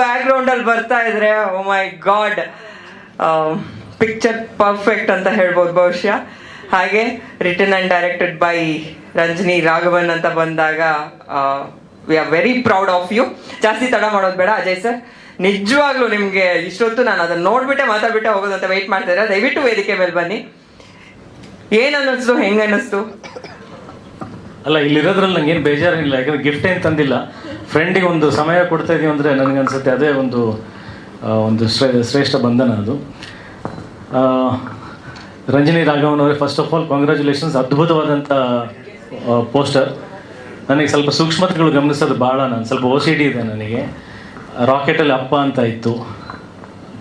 Back ಅಲ್ಲಿ ಬರ್ತಾ ಇದ್ರೆ oh my god picture perfect ಅಂತ ಹೇಳ್ಬೋದು ಬಹುಶಃ. ಹಾಗೆ written and directed by Ranjani Raghavan ಅಂತ ಬಂದಾಗ we are very proud of you ಜಾಸ್ತಿ ತಡ ಮಾಡೋದು ಬೇಡ, ಅಜಯ್ ಸರ್ ನಿಜವಾಗ್ಲೂ ನಿಮಗೆ ಇಷ್ಟೊತ್ತು ನಾನು ಅದನ್ನ ನೋಡ್ಬಿಟ್ಟೆ, ಮಾತಾಡ್ಬಿಟ್ಟೆ ಹೋಗೋದು ಅಂತ ವೆಯ್ಟ್ ಮಾಡ್ತಾ ಇದ್ರೆ ದಯವಿಟ್ಟು ವೇದಿಕೆ ಮೇಲೆ ಬನ್ನಿ. ಏನ್ ಅನ್ನಿಸ್ತು, ಹೆಂಗ್ ಅನ್ನಿಸ್ತು? ಅಲ್ಲ, ಇಲ್ಲಿರೋದ್ರಲ್ಲಿ ನಂಗೆ ಏನು ಬೇಜಾರಿಲ್ಲ, ಯಾಕಂದ್ರೆ ಗಿಫ್ಟ್ ಏನು ತಂದಿಲ್ಲ. ಫ್ರೆಂಡಿಗೆ ಒಂದು ಸಮಯ ಕೊಡ್ತಾ ಇದೀವಿ ಅಂದರೆ ನನಗೆ ಅನ್ಸುತ್ತೆ ಅದೇ ಒಂದು ಒಂದು ಶ್ರೇ- ಶ್ರೇಷ್ಠ ಬಂಧನ ಅದು. ರಂಜನಿ ರಾಘವನ್ ಅವರೇ ಫಸ್ಟ್ ಆಫ್ ಆಲ್ ಕಾಂಗ್ರ್ಯಾಚುಲೇಷನ್ಸ್ ಅದ್ಭುತವಾದಂಥ ಪೋಸ್ಟರ್ ನನಗೆ ಸ್ವಲ್ಪ ಸೂಕ್ಷ್ಮತೆಗಳು ಗಮನಿಸೋದು ಭಾಳ ನಾನು. ಸ್ವಲ್ಪ ಓ ಸಿ ಡಿ ಇದೆ ನನಗೆ. ರಾಕೆಟಲ್ಲಿ ಅಪ್ಪ ಅಂತ ಇತ್ತು.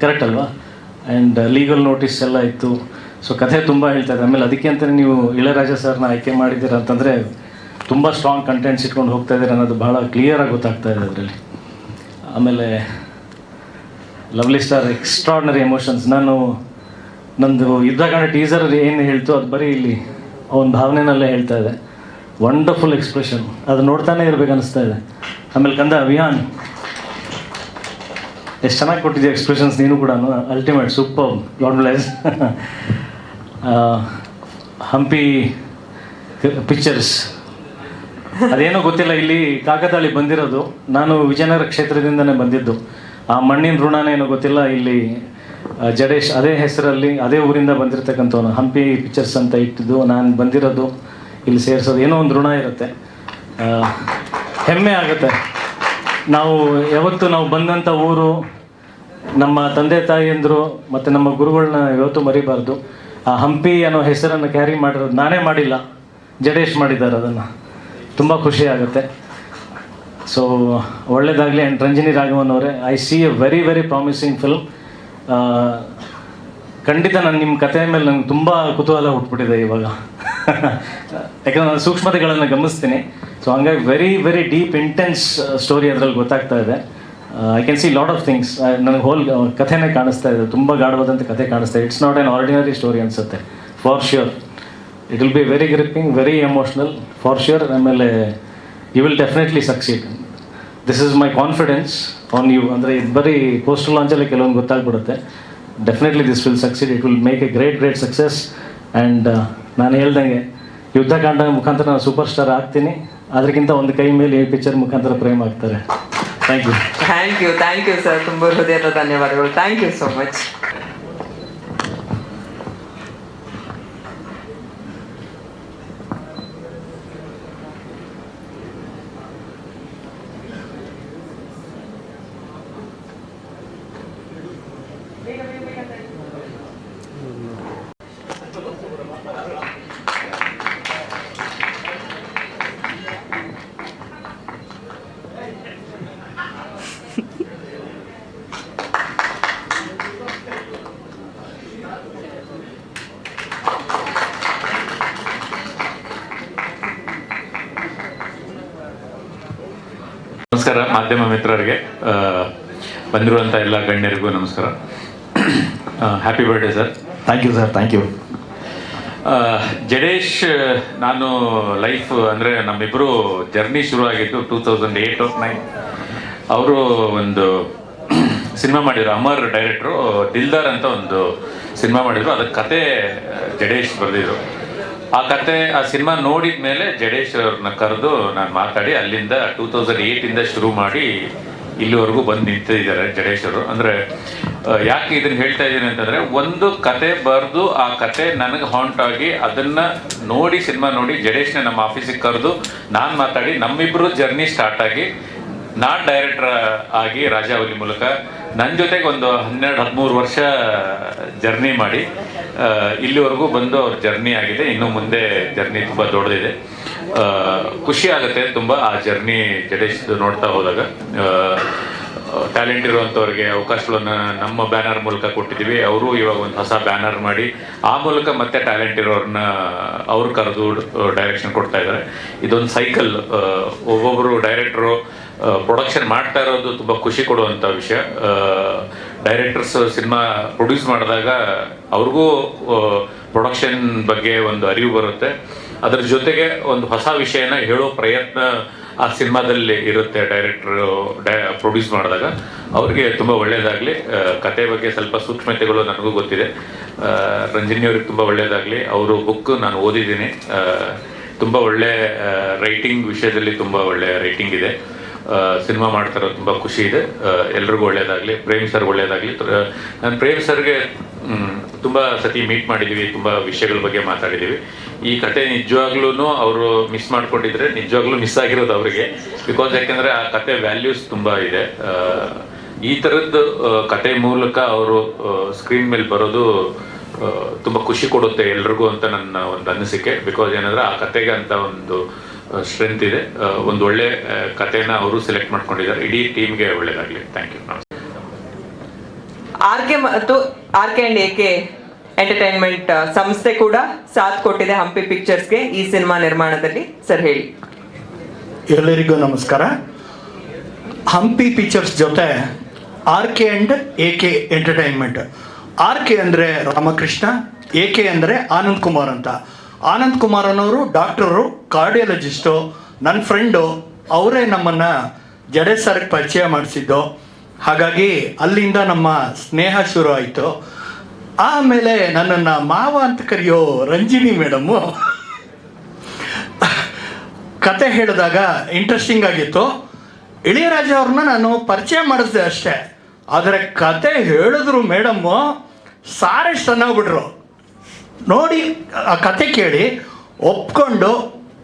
ಕರೆಕ್ಟ್ ಅಲ್ವಾ? ಆ್ಯಂಡ್ ಲೀಗಲ್ ನೋಟಿಸ್ ಎಲ್ಲ ಇತ್ತು. ಸೊ ಕಥೆ ತುಂಬ ಹೇಳ್ತಾ ಇದೆ ಆಮೇಲೆ ಅದಕ್ಕೆ ಅಂತಲೇ ನೀವು ಇಳಯರಾಜ ಸರ್ನ ಆಯ್ಕೆ ಮಾಡಿದ್ದೀರ ಅಂತಂದರೆ ತುಂಬ ಸ್ಟ್ರಾಂಗ್ ಕಂಟೆಂಟ್ಸ್ ಇಟ್ಕೊಂಡು ಹೋಗ್ತಾ ಇದ್ದೀರ ಅನ್ನೋದು ಭಾಳ ಕ್ಲಿಯರಾಗಿ ಗೊತ್ತಾಗ್ತಾ ಇದೆ ಅದರಲ್ಲಿ. ಆಮೇಲೆ ಲವ್ಲಿ ಸ್ಟಾರ್ ಎಕ್ಸ್ಟ್ರಾರ್ಡ್ನರಿ ಎಮೋಷನ್ಸ್ ನಾನು ನಂದು ಯುದ್ಧಕಾಂಡ ಟೀಸರ್ ಏನು ಹೇಳ್ತು ಅದು ಬರೀ ಇಲ್ಲಿ ಅವನ ಭಾವನೆನಲ್ಲೇ ಹೇಳ್ತಾ ಇದೆ. ವಂಡರ್ಫುಲ್ ಎಕ್ಸ್ಪ್ರೆಷನ್ ಅದು ನೋಡ್ತಾನೆ ಇರಬೇಕು ಅನಿಸ್ತಾ ಇದೆ. ಆಮೇಲೆ ಕಂದ, ಅಭಿಯಾನ್. ಎಷ್ಟು ಚೆನ್ನಾಗಿ ಕೊಟ್ಟಿದ್ದೆ ಎಕ್ಸ್ಪ್ರೆಷನ್ಸ್ ನೀನು ಕೂಡ ultimate super God bless Hampi pictures ಅದೇನೋ ಗೊತ್ತಿಲ್ಲ, ಇಲ್ಲಿ ಕಾಕತಾಳಿ ಬಂದಿರೋದು. ನಾನು ವಿಜಯನಗರ ಕ್ಷೇತ್ರದಿಂದನೇ ಬಂದಿದ್ದು. ಆ ಮಣ್ಣಿನ ಋಣನೇ ಏನೋ ಗೊತ್ತಿಲ್ಲ, ಇಲ್ಲಿ ಜಡೇಶ್ ಅದೇ ಹೆಸರಲ್ಲಿ, ಅದೇ ಊರಿಂದ ಬಂದಿರತಕ್ಕಂಥವನು. ಹಂಪಿ ಪಿಕ್ಚರ್ಸ್ ಅಂತ ಇಟ್ಟಿದ್ದು, ನಾನು ಬಂದಿರೋದು, ಇಲ್ಲಿ ಸೇರಿಸೋದು. ಏನೋ ಒಂದು ಋಣ ಇರುತ್ತೆ. ಹೆಮ್ಮೆ ಆಗುತ್ತೆ. ನಾವು, ಯಾವತ್ತು ನಾವು ಬಂದಂಥ ಊರು, ನಮ್ಮ ತಂದೆ ತಾಯಿಯಂದರು ಮತ್ತು ನಮ್ಮ ಗುರುಗಳನ್ನ ಯಾವತ್ತು ಮರಿಬಾರ್ದು. ಆ ಹಂಪಿ ಅನ್ನೋ ಹೆಸರನ್ನು ಕ್ಯಾರಿ ಮಾಡಿರೋದು ನಾನೇ ಮಾಡಿಲ್ಲ. ಜಡೇಶ್ ಮಾಡಿದ್ದಾರೆ ಅದನ್ನು. ತುಂಬ ಖುಷಿ ಆಗುತ್ತೆ. ಸೊ ಒಳ್ಳೇದಾಗಲಿ ಆ್ಯಂಡ್ ರಂಜಿನಿ ರಾಘವನ್ ಅವರೇ I see a very very promising film ಖಂಡಿತ ನಾನು ನಿಮ್ಮ ಕಥೆ ಮೇಲೆ ನಂಗೆ ತುಂಬ ಕುತೂಹಲ ಹುಟ್ಬಿಟ್ಟಿದೆ ಇವಾಗ. ಯಾಕಂದ್ರೆ ನಾನು ಸೂಕ್ಷ್ಮತೆಗಳನ್ನು ಗಮನಿಸ್ತೀನಿ. ಸೊ ಹಂಗಾಗಿ very very deep intense story ಅದರಲ್ಲಿ ಗೊತ್ತಾಗ್ತಾ ಇದೆ. I can see lot of things ನನಗೆ ಹೋಲ್ ಕಥೆನೇ ಕಾಣಿಸ್ತಾ ಇದೆ. ತುಂಬ ಗಾಢವಾದಂಥ ಕಥೆ ಕಾಣಿಸ್ತಾ ಇದೆ. It's not an ordinary story ಅನಿಸುತ್ತೆ. For sure it will be very gripping very emotional for sure ಆಮೇಲೆ you will definitely succeed this is my confidence on you ಅಂದರೆ ಇದು ಬರೀ ಪೋಸ್ಟರ್ ಲಾಂಚಲ್ಲಿ ಕೆಲವೊಂದು ಗೊತ್ತಾಗ್ಬಿಡುತ್ತೆ. Definitely this will succeed it will make a great great success and ನಾನು ಹೇಳ್ದಂಗೆ ಯುದ್ಧಕಾಂಡ ಮುಖಾಂತರ ನಾನು ಸೂಪರ್ ಸ್ಟಾರ್ ಆಗ್ತೀನಿ. ಅದಕ್ಕಿಂತ ಒಂದು ಕೈ ಮೇಲೆ ಈ ಪಿಕ್ಚರ್ ಮುಖಾಂತರ ಪ್ರೇಮ್ ಆಗ್ತಾರೆ. Thank you thank you thank you sir ತುಂಬ ಹೃದಯದ ಧನ್ಯವಾದಗಳು. ಥ್ಯಾಂಕ್ ಯು ಸೋ ಮಚ್ ನಮಸ್ಕಾರ ಮಾಧ್ಯಮ ಮಿತ್ರರಿಗೆ ಬಂದಿರುವಂಥ ಎಲ್ಲ ಗಣ್ಯರಿಗೂ ನಮಸ್ಕಾರ. Happy birthday sir thank you sir thank you Jadesh ನಾನು ಲೈಫ್ ಅಂದರೆ ನಮ್ಮಿಬ್ಬರು ಜರ್ನಿ ಶುರು ಆಗಿದ್ದು ಟೂ ತೌಸಂಡ್ ಏಯ್ಟ್ ನೈನ್ ಅವರು ಒಂದು ಸಿನಿಮಾ ಮಾಡಿದರು. ಅಮರ್ ಡೈರೆಕ್ಟ್ರು ದಿಲ್ದಾರ್ ಅಂತ ಒಂದು ಸಿನಿಮಾ ಮಾಡಿದರು. ಅದಕ್ಕೆ ಕತೆ ಜಡೇಶ್ ಬರೆದಿದ್ರು. ಆ ಕತೆ, ಆ ಸಿನಿಮಾ ನೋಡಿದ ಮೇಲೆ ಜಡೇಶ್ ಅವ್ರನ್ನ ಕರೆದು ನಾನು ಮಾತಾಡಿ, ಅಲ್ಲಿಂದ ಟೂ ತೌಸಂಡ್ ಏಯ್ಟಿಂದ ಶುರು ಮಾಡಿ ಇಲ್ಲಿವರೆಗೂ ಬಂದು ನಿಂತಿದ್ದಾರೆ ಜಡೇಶ್ ಅವರು. ಅಂದರೆ ಯಾಕೆ ಇದನ್ನ ಹೇಳ್ತಾ ಇದ್ದೀನಿ ಅಂತಂದರೆ, ಒಂದು ಕತೆ ಬರೆದು ಆ ಕತೆ ನನಗೆ ಹಾಂಟ್ ಆಗಿ ಅದನ್ನು ನೋಡಿ, ಸಿನಿಮಾ ನೋಡಿ ಜಡೇಶ್ನ ನಮ್ಮ ಆಫೀಸಿಗೆ ಕರೆದು ನಾನು ಮಾತಾಡಿ ನಮ್ಮಿಬ್ಬರು ಜರ್ನಿ ಸ್ಟಾರ್ಟ್ ಆಗಿ, ನಾನ್ ಡೈರೆಕ್ಟರ್ ಆಗಿ ರಾಜಾವಲಿ ಮೂಲಕ ನನ್ನ ಜೊತೆಗೆ ಒಂದು ಹನ್ನೆರಡು, ಹದಿಮೂರು ವರ್ಷ ಜರ್ನಿ ಮಾಡಿ ಇಲ್ಲಿವರೆಗೂ ಬಂದು ಅವ್ರ ಜರ್ನಿ ಆಗಿದೆ. ಇನ್ನು ಮುಂದೆ ಜರ್ನಿ ತುಂಬ ದೊಡ್ಡದಿದೆ. ಖುಷಿ ಆಗುತ್ತೆ ತುಂಬ ಆ ಜರ್ನಿ ಜಡೇಶ್ ನೋಡ್ತಾ ಹೋದಾಗ. ಟ್ಯಾಲೆಂಟ್ ಇರುವಂಥವ್ರಿಗೆ ಅವಕಾಶಗಳನ್ನು ನಮ್ಮ ಬ್ಯಾನರ್ ಮೂಲಕ ಕೊಟ್ಟಿದ್ದೀವಿ. ಅವರು ಇವಾಗ ಒಂದು ಹೊಸ ಬ್ಯಾನರ್ ಮಾಡಿ, ಆ ಮೂಲಕ ಮತ್ತೆ ಟ್ಯಾಲೆಂಟ್ ಇರೋರನ್ನ ಅವ್ರು ಕರೆದು ಡೈರೆಕ್ಷನ್ ಕೊಡ್ತಾ ಇದ್ದಾರೆ. ಇದೊಂದು ಸೈಕಲ್ ಒಬ್ಬೊಬ್ಬರು ಡೈರೆಕ್ಟ್ರು ಪ್ರೊಡಕ್ಷನ್ ಮಾಡ್ತಾ ಇರೋದು ತುಂಬ ಖುಷಿ ಕೊಡುವಂಥ ವಿಷಯ. ಡೈರೆಕ್ಟರ್ಸ್ ಸಿನಿಮಾ ಪ್ರೊಡ್ಯೂಸ್ ಮಾಡಿದಾಗ ಅವ್ರಿಗೂ ಪ್ರೊಡಕ್ಷನ್ ಬಗ್ಗೆ ಒಂದು ಅರಿವು ಬರುತ್ತೆ. ಅದರ ಜೊತೆಗೆ ಒಂದು ಹೊಸ ವಿಷಯನ ಹೇಳೋ ಪ್ರಯತ್ನ ಆ ಸಿನಿಮಾದಲ್ಲಿ ಇರುತ್ತೆ ಡೈರೆಕ್ಟ್ರು ಡೈ ಪ್ರೊಡ್ಯೂಸ್ ಮಾಡಿದಾಗ. ಅವ್ರಿಗೆ ತುಂಬ ಒಳ್ಳೆಯದಾಗಲಿ ಕತೆ ಬಗ್ಗೆ ಸ್ವಲ್ಪ ಸೂಕ್ಷ್ಮತೆಗಳು ನನಗೂ ಗೊತ್ತಿದೆ. ರಂಜನಿಯವ್ರಿಗೆ ತುಂಬ ಒಳ್ಳೆಯದಾಗಲಿ ಅವರು ಬುಕ್ ನಾನು ಓದಿದ್ದೀನಿ. ತುಂಬ ಒಳ್ಳೆ ರೈಟಿಂಗ್ ವಿಷಯದಲ್ಲಿ ತುಂಬ ಒಳ್ಳೆ ರೈಟಿಂಗ್ ಇದೆ. ಸಿನಿಮಾ ಮಾಡ್ತಾರೋ ತುಂಬ ಖುಷಿ ಇದೆ. ಎಲ್ರಿಗೂ ಒಳ್ಳೆಯದಾಗಲಿ ಪ್ರೇಮ್ ಸರ್ ಒಳ್ಳೆಯದಾಗಲಿ ನಾನು ಪ್ರೇಮ್ ಸರ್ಗೆ ತುಂಬ ಸತಿ ಮೀಟ್ ಮಾಡಿದ್ದೀವಿ ತುಂಬ ವಿಷಯಗಳ ಬಗ್ಗೆ ಮಾತಾಡಿದ್ದೀವಿ ಈ ಕತೆ ನಿಜವಾಗ್ಲೂ ಅವರು ಮಿಸ್ ಮಾಡ್ಕೊಂಡಿದ್ರೆ ನಿಜವಾಗ್ಲೂ ಮಿಸ್ ಆಗಿರೋದು ಅವರಿಗೆ. ಬಿಕಾಸ್ ಯಾಕೆಂದರೆ ಆ ಕತೆ ವ್ಯಾಲ್ಯೂಸ್ ತುಂಬ ಇದೆ. ಈ ಥರದ್ದು ಕತೆ ಮೂಲಕ ಅವರು ಸ್ಕ್ರೀನ್ ಮೇಲೆ ಬರೋದು ತುಂಬ ಖುಷಿ ಕೊಡುತ್ತೆ ಎಲ್ರಿಗೂ ಅಂತ ನನ್ನ ಒಂದು ಅನಿಸಿಕೆ. ಬಿಕಾಸ್ ಏನಂದ್ರೆ ಆ ಕತೆಗೆ ಅಂತ ಒಂದು ಸ್ಟ್ರೆಂತ್ ಇದೆ. ಒಂದು ಒಳ್ಳೆ ಕಥೆನ ಕತೆನ ಅವರು ಸೆಲೆಕ್ಟ್ ಮಾಡ್ಕೊಂಡಿದ್ದಾರೆ. ಇಡೀ ಟೀಮ್ಗೆ ಒಳ್ಳೇದಾಗಲಿ. ಥ್ಯಾಂಕ್ ಯು ಆರ್ ಕೆ ಮತ್ತು R K and A K entertainment ಸಂಸ್ಥೆ ಕೂಡ ಸಾಥ್ ಕೊಟ್ಟಿದೆ ಹಂಪಿ ಪಿಕ್ಚರ್ಸ್ಗೆ ಈ ಸಿನಿಮಾ ನಿರ್ಮಾಣದಲ್ಲಿ. ಸರ್ ಹೇಳಿ. ಎಲ್ಲರಿಗೂ ನಮಸ್ಕಾರ. ಹಂಪಿ ಪಿಕ್ಚರ್ಸ್ ಜೊತೆ R K and A K entertainment R K ಅಂದರೆ ರಾಮಕೃಷ್ಣ ಎ ಕೆ ಅಂದರೆ ಆನಂದ್ ಕುಮಾರ್ ಅಂತ. ಆನಂದ್ ಕುಮಾರ್ ಅನ್ನೋರು ಡಾಕ್ಟರು, ಕಾರ್ಡಿಯಾಲಜಿಸ್ಟು ನನ್ನ ಫ್ರೆಂಡು, ಅವರೇ ನಮ್ಮನ್ನು ಜಡೆ ಸರ್ಗೆ ಪರಿಚಯ ಮಾಡಿಸಿದ್ದು. ಹಾಗಾಗಿ ಅಲ್ಲಿಂದ ನಮ್ಮ ಸ್ನೇಹ ಶುರು ಆಯಿತು. ಆಮೇಲೆ ನನ್ನನ್ನು ಮಾವ ಅಂತ ಕರೆಯೋ ರಂಜಿನಿ ಮೇಡಮ್ಮು ಕತೆ ಹೇಳಿದಾಗ ಇಂಟ್ರೆಸ್ಟಿಂಗ್ ಆಗಿತ್ತು. ಇಳಿಯರಾಜ ಅವ್ರನ್ನ ನಾನು ಪರಿಚಯ ಮಾಡಿಸಿದೆ ಅಷ್ಟೇ. ಆದರೆ ಕತೆ ಹೇಳಿದ್ರು ಮೇಡಮ್ಮು ಸಾರೆ ಚೆನ್ನಾಗ್ಬಿಟ್ರು ನೋಡಿ ಆ ಕತೆ ಕೇಳಿ ಒಪ್ಕೊಂಡು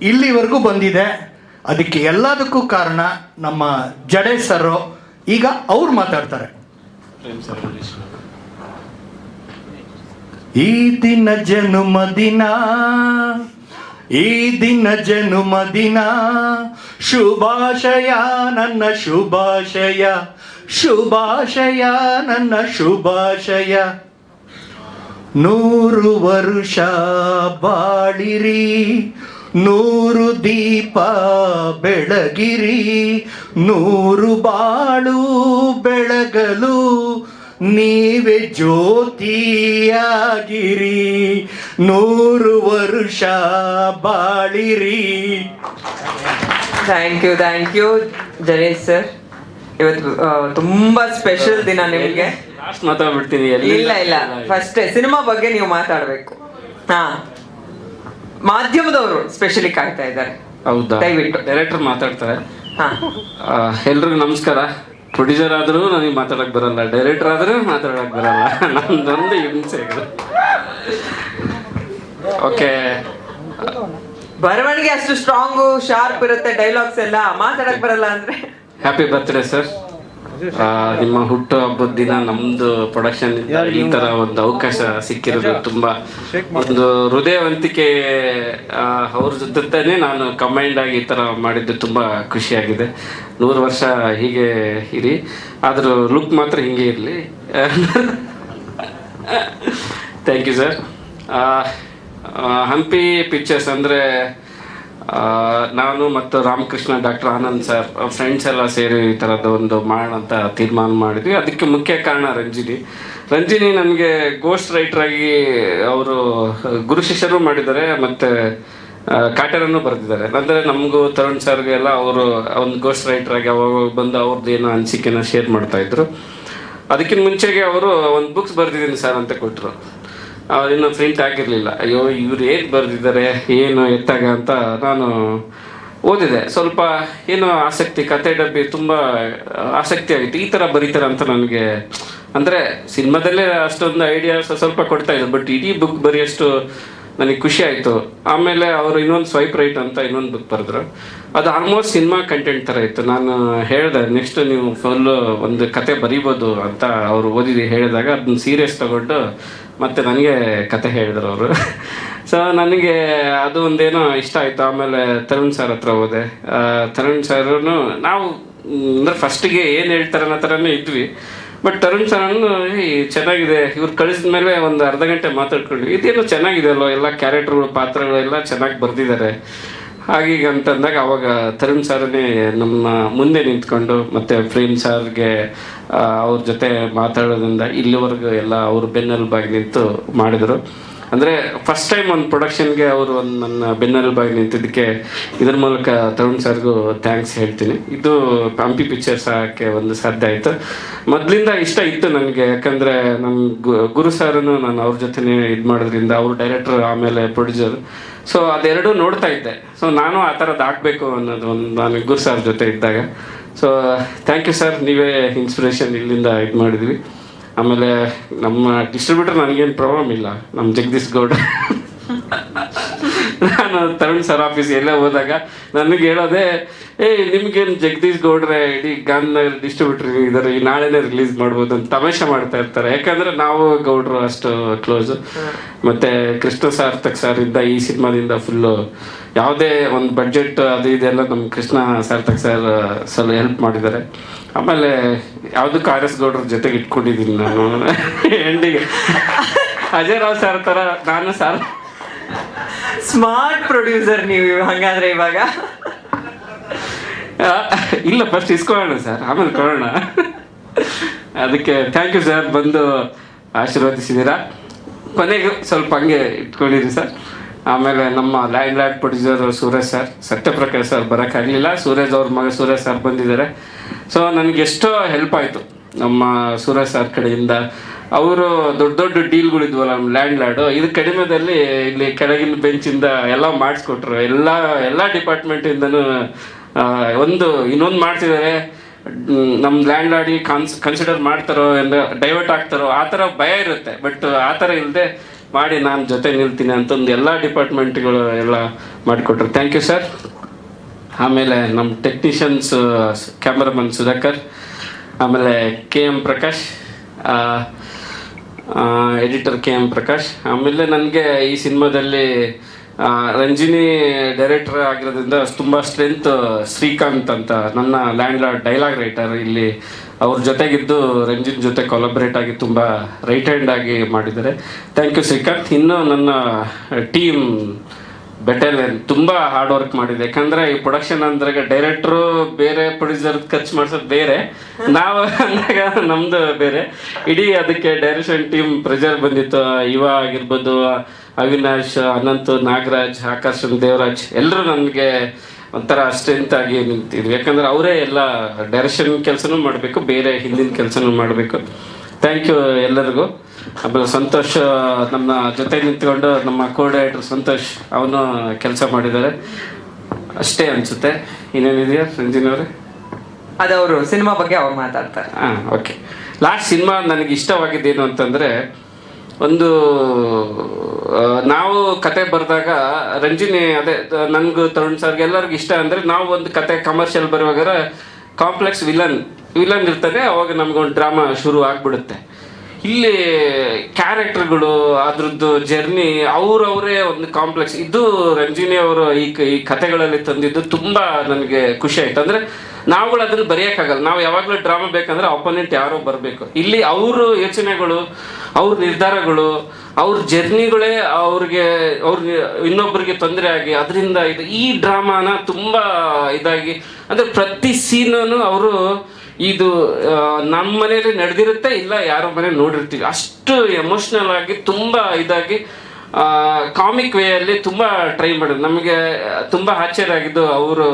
ಇಲ್ಲಿವರೆಗೂ ಬಂದಿದೆ. ಅದಕ್ಕೆ ಎಲ್ಲದಕ್ಕೂ ಕಾರಣ ನಮ್ಮ ಜಡೆ ಸರು ಈಗ ಅವ್ರು ಮಾತಾಡ್ತಾರೆ. ಈ ದಿನ ಜನುಮದಿನ ಈ ದಿನ ಜನುಮದಿನ ಶುಭಾಶಯ ನನ್ನ ಶುಭಾಶಯ ಶುಭಾಶಯ ನನ್ನ ಶುಭಾಶಯ. ನೂರು ವರುಷ ಬಾಳಿರಿ, ನೂರು ದೀಪ ಬೆಳಗಿರಿ, ನೂರು ಬಾಳು ಬೆಳಗಲು ನೀವೇ ಜ್ಯೋತಿಯಾಗಿರಿ. ನೂರು ವರುಷ ಬಾಳಿರಿ. Thank you thank you Janesh sir ಇವತ್ತು ತುಂಬಾ ಸ್ಪೆಷಲ್ ದಿನ ನಿಮಗೆ. ಲಾಸ್ಟ್ ಮಾತಾಡ್ಬಿಡ್ತೀನಿ ಇಲ್ಲ ಇಲ್ಲ. ಫಸ್ಟ್ ಸಿನಿಮಾ ಬಗ್ಗೆ ನೀವು ಮಾತಾಡಬೇಕು. ಹಾ. ಮಾಧ್ಯಮದವರು ಸ್ಪೆಷಲಿ ಕಾಯ್ತಾ ಇದ್ದಾರೆ. ಹೌದಾ? ದಯವಿಟ್ಟು. ಡೈರೆಕ್ಟರ್ ಮಾತಾಡ್ತಾರೆ. ಹಾ. ಎಲ್ರಿಗೂ ನಮಸ್ಕಾರ. ಪ್ರೊಡ್ಯೂಸರ್ ಆದ್ರೂ ನನಗೆ ಮಾತಾಡಕ್ ಬರಲ್ಲ. ಡೈರೆಕ್ಟರ್ ಆದ್ರೂ ಮಾತಾಡಕ್ ಬರಲ್ಲ. ನಂದೊಂದು ಹಿಂಸೆ ಓಕೆ ಬರವಣಿಗೆ ಅಷ್ಟು ಸ್ಟ್ರಾಂಗು ಶಾರ್ಪ್ ಇರುತ್ತೆ ಡೈಲಾಗ್ಸ್ ಎಲ್ಲ. ಮಾತಾಡಕ್ ಬರಲ್ಲ ಅಂದ್ರೆ. ಹ್ಯಾಪಿ ಬರ್ತ್ಡೇ ಸರ್ ನಿಮ್ಮ ಹುಟ್ಟು ಹಬ್ಬದ ದಿನ ನಮ್ದು ಪ್ರೊಡಕ್ಷನ್ ಈ ತರ ಒಂದು ಅವಕಾಶ ಸಿಕ್ಕಿರೋದು ತುಂಬಾ. ಒಂದು ಹೃದಯವಂತಿಕೆ ಅವ್ರ ಜೊತೆ ನಾನು ಕಮೈಂಡ್ ಆಗಿ ಈ ತರ ಮಾಡಿದ್ದು ತುಂಬಾ ಖುಷಿಯಾಗಿದೆ. ನೂರು ವರ್ಷ ಹೀಗೆ ಇರಿ. ಆದ್ರೂ ಲುಕ್ ಮಾತ್ರ ಹಿಂಗೆ ಇರಲಿ. Thank you sir Hampi pictures ಅಂದರೆ ನಾನು ಮತ್ತು Ramakrishna doctor Anand sir friends ಎಲ್ಲ ಸೇರಿ ಈ ಥರದ್ದು ಒಂದು ಮಾಡೋಣ ಅಂತ ತೀರ್ಮಾನ ಮಾಡಿದ್ವಿ. ಅದಕ್ಕೆ ಮುಖ್ಯ ಕಾರಣ ರಂಜಿನಿ. ರಂಜಿನಿ ನನಗೆ ಗೋಸ್ಟ್ ರೈಟ್ರಾಗಿ ಅವರು ಗುರು ಶಿಷ್ಯರು ಮಾಡಿದ್ದಾರೆ ಮತ್ತು ಕಾಟರನ್ನು ಬರೆದಿದ್ದಾರೆ. ಅಂದರೆ ನಮಗೂ ತರುಣ್ ಸರ್ಗೆ ಎಲ್ಲ ಅವರು ಒಂದು ಗೋಸ್ಟ್ ರೈಟ್ರಾಗಿ ಅವಾಗ ಬಂದು ಅವ್ರದ್ದು ಏನೋ ಅನಿಸಿಕೆನ ಶೇರ್ ಮಾಡ್ತಾಯಿದ್ರು ಅದಕ್ಕಿಂತ ಮುಂಚೆಗೆ ಅವರು ಒಂದು ಬುಕ್ಸ್ ಬರೆದಿದ್ದೀನಿ ಸರ್ ಅಂತ ಕೊಟ್ಟರು ಇನ್ನು ಪ್ರಿಂಟ್ ಆಗಿರಲಿಲ್ಲ. ಅಯ್ಯೋ, ಇವ್ರು ಏನು ಬರೆದಿದ್ದಾರೆ ಏನು ಎತ್ತಾಗ ಅಂತ ನಾನು ಓದಿದೆ. ಸ್ವಲ್ಪ ಏನೋ ಆಸಕ್ತಿ ಕತೆ ಡಬ್ಬಿ ತುಂಬ ಆಸಕ್ತಿ ಆಗಿತ್ತು. ಈ ಥರ ಬರೀತಾರೆ ಅಂತ ನನಗೆ, ಅಂದರೆ ಸಿನಿಮಾದಲ್ಲೇ ಅಷ್ಟೊಂದು ಐಡಿಯಾ ಸ್ವಲ್ಪ ಕೊಡ್ತಾ ಇದ್ದರು ಬಟ್ ಇಡೀ ಬುಕ್ ಬರೆಯೋಷ್ಟು ನನಗೆ ಖುಷಿ ಆಯಿತು. ಆಮೇಲೆ ಅವರು ಇನ್ನೊಂದು ಸ್ವೈಪ್ ರೈಟ್ ಅಂತ ಇನ್ನೊಂದು ಬುಕ್ ಬರೆದ್ರು. ಅದು ಆಲ್ಮೋಸ್ಟ್ ಸಿನಿಮಾ ಕಂಟೆಂಟ್ ಥರ ಇತ್ತು. ನಾನು ಹೇಳಿದೆ ನೆಕ್ಸ್ಟ್ ನೀವು ಫುಲ್ಲು ಒಂದು ಕತೆ ಬರೀಬೋದು ಅಂತ ಅವರು ಓದಿದ್ದು ಹೇಳಿದಾಗ ಅದನ್ನ ಸೀರಿಯಸ್ ತಗೊಂಡು ಮತ್ತೆ ನನಗೆ ಕತೆ ಹೇಳಿದ್ರು ಅವರು. ಸೊ ನನಗೆ ಅದು ಒಂದೇನೋ ಇಷ್ಟ ಆಯಿತು. ಆಮೇಲೆ ತರುಣ್ ಸರ್ ಹತ್ರ ಹೋದೆ. ತರುಣ್ ಸರ್ನು ನಾವು, ಅಂದ್ರೆ ಫಸ್ಟಿಗೆ ಏನು ಹೇಳ್ತಾರೆ ಅನ್ನೋ ಥರನೇ ಇದ್ವಿ. ಬಟ್ ತರುಣ್ ಸರ್ ಏ ಚೆನ್ನಾಗಿದೆ. ಇವ್ರು ಕಳಿಸಿದ ಮೇಲೆ ಒಂದು ಅರ್ಧ ಗಂಟೆ ಮಾತಾಡ್ಕೊಂಡ್ವಿ ಇದೇನು ಚೆನ್ನಾಗಿದೆ ಅಲ್ವ ಎಲ್ಲ ಕ್ಯಾರೆಕ್ಟರ್ಗಳು ಪಾತ್ರಗಳು ಎಲ್ಲ ಚೆನ್ನಾಗಿ ಬರೆದಿದ್ದಾರೆ ಹಾಗೀಗ ಅಂತಂದಾಗ ಅವಾಗ ತರುಣ್ ಸರ್ನೇ ನಮ್ಮ ಮುಂದೆ ನಿಂತ್ಕೊಂಡು ಮತ್ತೆ ಪ್ರೇಮ್ ಸರ್ಗೆ ಅವ್ರ ಜೊತೆ ಮಾತಾಡೋದ್ರಿಂದ ಇಲ್ಲಿವರೆಗೂ ಎಲ್ಲ ಅವ್ರ ಬೆನ್ನೆಲುಬಾಗಿ ನಿಂತು ಮಾಡಿದರು. ಅಂದರೆ ಫಸ್ಟ್ ಟೈಮ್ ಒಂದು ಪ್ರೊಡಕ್ಷನ್ಗೆ ಅವರು ಒಂದು ನನ್ನ ಬೆನ್ನೆಲುಬಾಗಿ ನಿಂತಿದ್ದಕ್ಕೆ ಇದ್ರ ಮೂಲಕ ತರುಣ್ ಸರ್ಗೂ ಥ್ಯಾಂಕ್ಸ್ ಹೇಳ್ತೀನಿ. ಇದು ಹಂಪಿ ಪಿಕ್ಚರ್ಸ್ ಹಾಕಕ್ಕೆ ಒಂದು ಸಾಧ್ಯ ಆಯಿತು. ಮೊದಲಿಂದ ಇಷ್ಟ ಇತ್ತು ನನಗೆ, ಯಾಕಂದರೆ ನಮ್ಮ ಗುರು ಸರ್ನು ನಾನು ಅವ್ರ ಜೊತೆನೇ ಇದು ಮಾಡೋದ್ರಿಂದ ಅವರು ಡೈರೆಕ್ಟರ್ ಆಮೇಲೆ ಪ್ರೊಡ್ಯೂಸರ್ ಸೊ ಅದೆರಡೂ ನೋಡ್ತಾ ಇದ್ದೆ. ಸೊ ನಾನು ಆ ಥರದ್ದು ಹಾಕಬೇಕು ಅನ್ನೋದು ಒಂದು ನಾನು ಗುರು ಸರ್ ಜೊತೆ ಇದ್ದಾಗ. ಸೊ ಥ್ಯಾಂಕ್ ಯು ಸರ್ ನೀವೇ ಇನ್ಸ್ಪಿರೇಷನ್ ಇಲ್ಲಿಂದ ಇದು ಮಾಡಿದ್ವಿ. ಆಮೇಲೆ ನಮ್ಮ ಡಿಸ್ಟ್ರಿಬ್ಯೂಟರ್ ನನಗೇನು ಪ್ರಾಬ್ಲಮ್ ಇಲ್ಲ. ನಮ್ಮ ಜಗದೀಶ್ ಗೌಡ ನಾನು ತರುಣ್ ಸರ್ ಆಫೀಸ್ ಎಲ್ಲೇ ಹೋದಾಗ ನನಗೆ ಹೇಳೋದೇ ಏಯ್ ನಿಮ್ಗೇನು ಜಗದೀಶ್ ಗೌಡ್ರೆ ಇಡೀ ಗಾಂಧಿನಗರ್ ಡಿಸ್ಟ್ರಿಬ್ಯೂಟರ್ ಇದ್ದಾರೆ ಈ ನಾಳೆನೇ ರಿಲೀಸ್ ಮಾಡ್ಬೋದು ಅಂತ ತಮಾಷೆ ಮಾಡ್ತಾ ಇರ್ತಾರೆ. ಯಾಕಂದ್ರೆ ನಾವು ಗೌಡ್ರು ಅಷ್ಟು ಕ್ಲೋಸ್ ಮತ್ತೆ ಕೃಷ್ಣ ಸಾರ್ಥಕ್ ಸರ್ ಇದ್ದ ಈ ಸಿನಿಮಾದಿಂದ ಫುಲ್ಲು ಯಾವುದೇ ಒಂದು ಬಡ್ಜೆಟ್ ಅದು ಇದೆಲ್ಲ ನಮ್ಮ ಕೃಷ್ಣ ಸಾರ್ಥಕ್ ಸರ್ ಸ್ವಲ್ಪ ಹೆಲ್ಪ್ ಮಾಡಿದ್ದಾರೆ. ಆಮೇಲೆ ಯಾವುದಕ್ಕೂ ಆರ್ ಎಸ್ ಗೌಡ್ರ ಜೊತೆಗೆ ಇಟ್ಕೊಂಡಿದ್ದೀನಿ ನಾನು. ಎಂಡಿಗೆ ಅಜಯ್ ರಾವ್ ಸರ್ ಥರ ನಾನು ಸರ್ ಸ್ಮಾರ್ಟ್ ಪ್ರೊಡ್ಯೂಸರ್ ನೀವು ಹಂಗಾದ್ರೆ ಇವಾಗ. ಇಲ್ಲ ಫಸ್ಟ್ ಇಸ್ಕೊಳ್ಳೋಣ ಸರ್ ಆಮೇಲೆ ಕೊಡೋಣ. ಅದಕ್ಕೆ ಥ್ಯಾಂಕ್ ಯು ಸರ್ ಬಂದು ಆಶೀರ್ವದಿಸಿದ್ದೀರಾ ಕೊನೆಗೆ ಸ್ವಲ್ಪ ಹಂಗೆ ಇಟ್ಕೊಂಡಿರಿ ಸರ್ ಆಮೇಲೆ ನಮ್ಮ land land producer Suraj sir Satyaprakash sir ಬರೋಕ್ಕಾಗಲಿಲ್ಲ Suraj ಅವ್ರ ಮಗ ಸೂರಜ್ ಸರ್ ಬಂದಿದ್ದಾರೆ. ಸೊ ನನಗೆ ಎಷ್ಟೋ ಹೆಲ್ಪ್ ಆಯಿತು ನಮ್ಮ ಸೂರಜ್ ಸರ್ ಕಡೆಯಿಂದ. ಅವರು ದೊಡ್ಡ ದೊಡ್ಡ ಡೀಲ್ಗಳಿದ್ವಲ್ಲ ನಮ್ಮ ಲ್ಯಾಂಡ್ ಲ್ಯಾಡು ಇದು ಕಡಿಮೆದಲ್ಲಿ ಇಲ್ಲಿ ಕೆಳಗಿನ ಬೆಂಚಿಂದ ಎಲ್ಲ ಮಾಡಿಸ್ಕೊಟ್ರು. ಎಲ್ಲ ಎಲ್ಲ ಡಿಪಾರ್ಟ್ಮೆಂಟಿಂದನೂ ಒಂದು ಇನ್ನೊಂದು ಮಾಡ್ತಿದ್ದಾರೆ ನಮ್ಮ ಲ್ಯಾಂಡ್ ಲಾಡಿ ಕನ್ಸ್ ಕನ್ಸಿಡರ್ ಮಾಡ್ತಾರೋ ಎಂದು ಡೈವರ್ಟ್ ಆಗ್ತಾರೋ, ಆ ಥರ ಭಯ ಇರುತ್ತೆ. ಬಟ್ ಆ ಥರ ಇಲ್ಲದೆ ಮಾಡಿ ನಾನು ಜೊತೆ ನಿಲ್ತೀನಿ ಅಂತ ಒಂದು ಎಲ್ಲ ಡಿಪಾರ್ಟ್ಮೆಂಟ್ಗಳು ಎಲ್ಲ ಮಾಡಿಕೊಟ್ರು. ಥ್ಯಾಂಕ್ ಯು ಸರ್ ಆಮೇಲೆ ನಮ್ಮ ಟೆಕ್ನಿಷಿಯನ್ಸ್ ಕ್ಯಾಮ್ರಾಮನ್ ಸುಧಾಕರ್, ಆಮೇಲೆ K M Prakash editor K M Prakash, ಆಮೇಲೆ ನನಗೆ ಈ ಸಿನಿಮಾದಲ್ಲಿ ರಂಜಿನಿ ಡೈರೆಕ್ಟರ್ ಆಗಿರೋದ್ರಿಂದ ತುಂಬ ಸ್ಟ್ರೆಂತ್ ಶ್ರೀಕಾಂತ್ ಅಂತ ನನ್ನ ಲ್ಯಾಂಡ್ ಲಾರ್ಡ್ ಡೈಲಾಗ್ ರೈಟರ್ ಇಲ್ಲಿ ಅವ್ರ ಜೊತೆಗಿದ್ದು ರಂಜಿನ್ ಜೊತೆ ಕೊಲಾಬ್ರೇಟ್ ಆಗಿ ತುಂಬ ರೈಟ್ ಹ್ಯಾಂಡ್ ಆಗಿ ಮಾಡಿದ್ದಾರೆ. Thank you Srikanth. ಇನ್ನು ನನ್ನ ಟೀಮ್ ಬೆಟಲಿಯನ್ ತುಂಬ ಹಾರ್ಡ್ ವರ್ಕ್ ಮಾಡಿದೆ. ಯಾಕಂದ್ರೆ ಈ ಪ್ರೊಡಕ್ಷನ್ ಅಂದ್ರೆ ಡೈರೆಕ್ಟ್ರು ಬೇರೆ ಪ್ರೊಡ್ಯೂಸರ್ ಖರ್ಚು ಮಾಡ್ಸೋದು ಬೇರೆ. ನಾವು ಅಂದಾಗ ನಮ್ದು ಬೇರೆ. ಇಡೀ ಅದಕ್ಕೆ ಡೈರೆಕ್ಷನ್ ಟೀಮ್ ಪ್ರೆಜರ್ ಬಂದಿತ್ತು. ಇವ ಆಗಿರ್ಬೋದು, ಅವಿನಾಶ್, ಅನಂತ್, ನಾಗರಾಜ್ ಆಕಾಶ್ ದೇವರಾಜ್ ಎಲ್ಲರೂ ನನಗೆ ಒಂಥರ ಸ್ಟ್ರೆಂತ್ ಆಗಿ ನಿಂತಿದ್ವಿ ಯಾಕಂದ್ರೆ ಅವರೇ ಎಲ್ಲ ಡೈರೆಕ್ಷನ್ ಕೆಲಸನೂ ಮಾಡಬೇಕು, ಬೇರೆ ಹಿಂದಿನ ಕೆಲಸನೂ ಮಾಡಬೇಕು. ಥ್ಯಾಂಕ್ ಯು ಎಲ್ಲರಿಗೂ. ಆಮೇಲೆ ಸಂತೋಷ್ ನಮ್ಮ ಜೊತೆ ನಿಂತ್ಕೊಂಡು ನಮ್ಮ ಕೋಆರ್ಡಿನೇಟರ್ ಸಂತೋಷ್ ಅವನು ಕೆಲಸ ಮಾಡಿದ್ದಾರೆ. ಅಷ್ಟೇ ಅನಿಸುತ್ತೆ. ಇನ್ನೇನಿದೆಯಾ ರಂಜಿನಿ ಅವರೇ? ಅದವರು ಸಿನಿಮಾ ಬಗ್ಗೆ ಅವ್ರು ಮಾತಾಡ್ತಾರೆ. ಹಾಂ ಓಕೆ ಲಾಸ್ಟ್ ಸಿನಿಮಾ ನನಗೆ ಇಷ್ಟವಾಗಿದ್ದೇನು ಅಂತಂದರೆ ಒಂದು ನಾವು ಕತೆ ಬರೆದಾಗ ರಂಜಿನಿ ಅದೇ ನನಗೂ ತರುಣ್ ಸರ್ಗೆ ಎಲ್ಲರಿಗೂ ಇಷ್ಟ ಅಂದರೆ ನಾವು ಒಂದು ಕತೆ ಕಮರ್ಷಿಯಲ್ ಬರುವಾಗ ಕಾಂಪ್ಲೆಕ್ಸ್ ವಿಲನ್ ವಿಲನ್ ಇರ್ತಾನೆ ಅವಾಗ ನಮ್ಗೊಂದು ಡ್ರಾಮಾ ಶುರು ಆಗ್ಬಿಡುತ್ತೆ. ಇಲ್ಲಿ ಕ್ಯಾರೆಕ್ಟರ್ಗಳು, ಅದ್ರದ್ದು ಜರ್ನಿ, ಅವ್ರವರೇ ಒಂದು ಕಾಂಪ್ಲೆಕ್ಸ್. ಇದು ರಂಜಿನಿ ಅವರು ಈ ಈ ಕಥೆಗಳಲ್ಲಿ ತಂದಿದ್ದು ತುಂಬಾ ನನಗೆ ಖುಷಿ ಆಯ್ತು. ಅಂದ್ರೆ ನಾವುಗಳು ಅದನ್ನು ಬರೆಯೋಕ್ಕಾಗಲ್ಲ. ನಾವು ಯಾವಾಗಲೂ ಡ್ರಾಮಾ ಬೇಕಂದ್ರೆ ಅಪೋನೆಂಟ್ ಯಾರೋ ಬರಬೇಕು. ಇಲ್ಲಿ ಅವ್ರ ಯೋಚನೆಗಳು, ಅವ್ರ ನಿರ್ಧಾರಗಳು, ಅವ್ರ ಜರ್ನಿಗಳೇ ಅವ್ರಿಗೆ, ಅವ್ರ ಇನ್ನೊಬ್ಬರಿಗೆ ತೊಂದರೆ ಆಗಿ ಅದರಿಂದ ಇದು ಈ ಡ್ರಾಮಾನ ತುಂಬಾ ಇದಾಗಿ, ಅಂದ್ರೆ ಪ್ರತಿ ಸೀನೂ ಅವರು ಇದು ನಮ್ಮ ಮನೇಲಿ ನಡೆದಿರುತ್ತೆ, ಇಲ್ಲ ಯಾರೋ ಮನೆ ನೋಡಿರ್ತೀವಿ. ಅಷ್ಟು ಎಮೋಷ್ನಲ್ ಆಗಿ, ತುಂಬ ಇದಾಗಿ ಕಾಮಿಕ್ ವೇಯಲ್ಲಿ ತುಂಬ ಟ್ರೈ ಮಾಡಿದ್ರು. ನಮಗೆ ತುಂಬ ಆಶ್ಚರ್ಯ ಆಗಿದ್ದು ಅವರು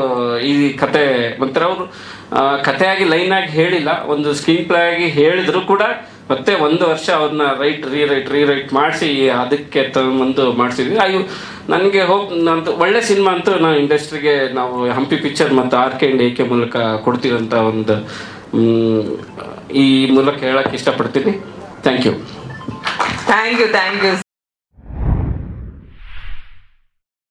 ಈ ಕತೆ, ಒಂಥರ ಅವರು ಕಥೆಯಾಗಿ ಲೈನಾಗಿ ಹೇಳಿಲ್ಲ. ಒಂದು ಸ್ಕ್ರೀನ್ ಪ್ಲೇ ಆಗಿ ಹೇಳಿದ್ರು ಕೂಡ ಮತ್ತೆ ಒಂದು ವರ್ಷ ಅವ್ರನ್ನ ರೈಟ್ ರೀ ರೈಟ್ ರೀ ರೈಟ್ ಮಾಡಿಸಿ ಅದಕ್ಕೆ ತಗೊಂಬಂದು ಮಾಡಿಸಿದ್ವಿ. ಅಯ್ಯೋ, ನನಗೆ ಹೋಪ್ ನಂದು ಒಳ್ಳೆ ಸಿನಿಮಾ ಅಂತೂ ನಾವು ಇಂಡಸ್ಟ್ರಿಗೆ ನಾವು ಹಂಪಿ ಪಿಕ್ಚರ್ ಮತ್ತು R K and A K ಮೂಲಕ ಕೊಡ್ತೀರಂತ ಒಂದು ಈ ಮೂಲಕ ಹೇಳಕ್ಕೆ ಇಷ್ಟಪಡ್ತೀನಿ. Thank you thank you thank you